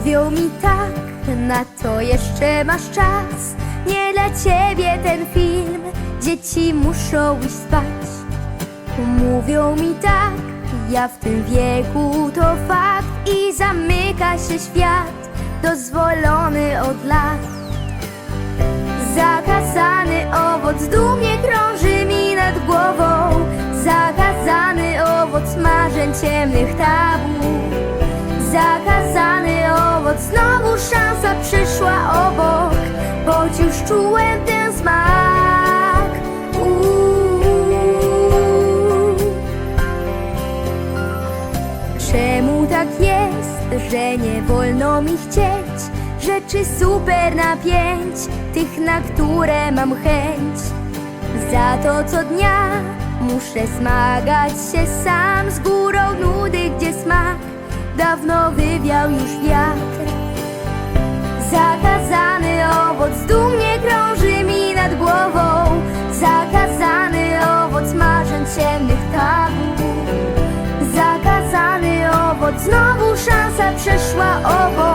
Mówią mi tak, na to jeszcze masz czas. Nie dla ciebie ten film, dzieci muszą iść spać. Mówią mi tak, ja w tym wieku to fakt i zamyka się świat, dozwolony od lat. Zakazany owoc dumnie krąży mi nad głową, zakazany owoc marzeń ciemnych tabu. Szansa przyszła obok, choć już czułem ten smak. Uuu. Czemu tak jest, że nie wolno mi chcieć rzeczy super na pięć, tych na które mam chęć? Za to co dnia muszę zmagać się sam z górą nudy, gdzie smak dawno wywiał już wiatr. Zakazany owoc dumnie krąży mi nad głową, zakazany owoc marzeń ciemnych tabu. Zakazany owoc, znowu szansa przeszła obok,